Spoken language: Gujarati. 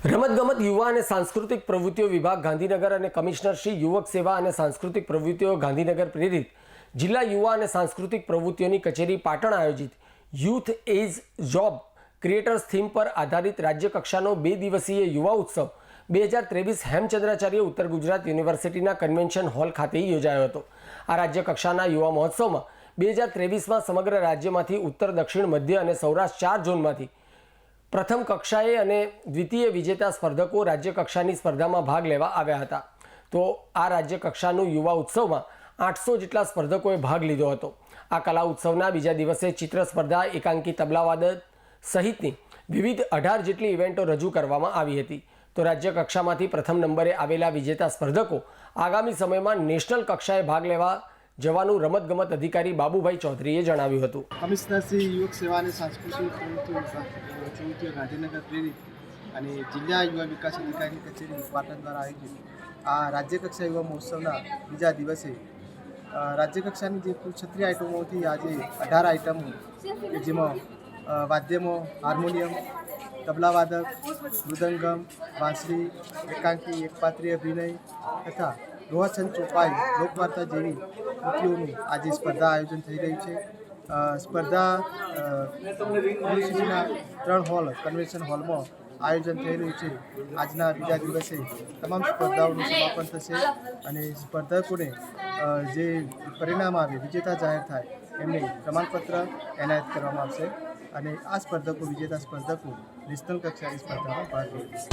રમતગમત, યુવા અને સાંસ્કૃતિક પ્રવૃત્તિઓ વિભાગ ગાંધીનગર અને કમિશનર શ્રી યુવક સેવા અને સાંસ્કૃતિક પ્રવૃત્તિઓ ગાંધીનગર પ્રેરિત. જિલ્લા યુવા અને સાંસ્કૃતિક પ્રવૃત્તિઓની કચેરી પાટણ આયોજિત. Youth as job creators theme પર આધારિત રાજ્યકક્ષાનો બે દિવસીય યુવા ઉત્સવ. બે હજાર ત્રેવીસ હેમચંદ્રાચાર્ય ઉત્તર ગુજરાત યુનિવર્સિટીના કન્વેન્શન હોલ ખાતે યોજાયો હતો. આ રાજ્યકક્ષાના યુવા મહોત્સવમાં બે હજાર ત્રેવીસમાં સમગ્ર રાજ્યમાંથી ઉત્તર, દક્ષિણ, મધ્ય અને સૌરાષ્ટ્ર ચાર ઝોનમાંથી પ્રથમ કક્ષાએ અને દ્વિતીય વિજેતા સ્પર્ધકો રાજ્ય કક્ષાની સ્પર્ધામાં ભાગ લેવા આવ્યા હતા. તો આ રાજ્ય કક્ષાનું યુવા ઉત્સવમાં આઠસો જેટલા સ્પર્ધકોએ ભાગ લીધો હતો. આ કલા ઉત્સવના બીજા દિવસે ચિત્ર સ્પર્ધા, એકાંકી તબલાવાદ સહિતની વિવિધ અઢાર જેટલી ઇવેન્ટો રજૂ કરવામાં આવી હતી. તો રાજ્ય કક્ષામાંથી પ્રથમ નંબરે આવેલા વિજેતા સ્પર્ધકો આગામી સમયમાં નેશનલ કક્ષાએ ભાગ લેવા જવાનું રમતગમત અધિકારી બાબુભાઈ ચૌધરીએ જણાવ્યું હતું. કમિશનર શ્રી યુવક સેવા અને સાંસ્કૃતિક ગાંધીનગર પ્રેરિત અને જિલ્લા યુવા વિકાસ અધિકારી કચેરી પાટણ દ્વારા આયોજિત આ રાજ્યકક્ષા યુવા મહોત્સવના બીજા દિવસે રાજ્યકક્ષાની જે કુલ છત્રી આઇટમોથી આજે અઢાર આઇટમો કે જેમાં વાદ્યમો, હાર્મોનિયમ તબલાવાદક મૃદંગમ, વાંસળી, એકાંકી, એકપાત્રીય અભિનય તથા રોહસન ચોપાઈ લોકવાર્તા જેવી કૃતિઓનું આજે સ્પર્ધા આયોજન થઈ રહ્યું છે. સ્પર્ધા યુનિવર્સિટીના ત્રણ હોલ કન્વેન્શન હોલમાં આયોજન થઈ રહ્યું છે. આજના બીજા દિવસે તમામ સ્પર્ધાઓનું સમાપન થશે અને સ્પર્ધકોને જે પરિણામ આવે, વિજેતા જાહેર થાય, એમને પ્રમાણપત્ર એનાયત કરવામાં આવશે અને આ સ્પર્ધકો, વિજેતા સ્પર્ધકો નેશનલ કક્ષાની સ્પર્ધામાં ભાગ લેશે.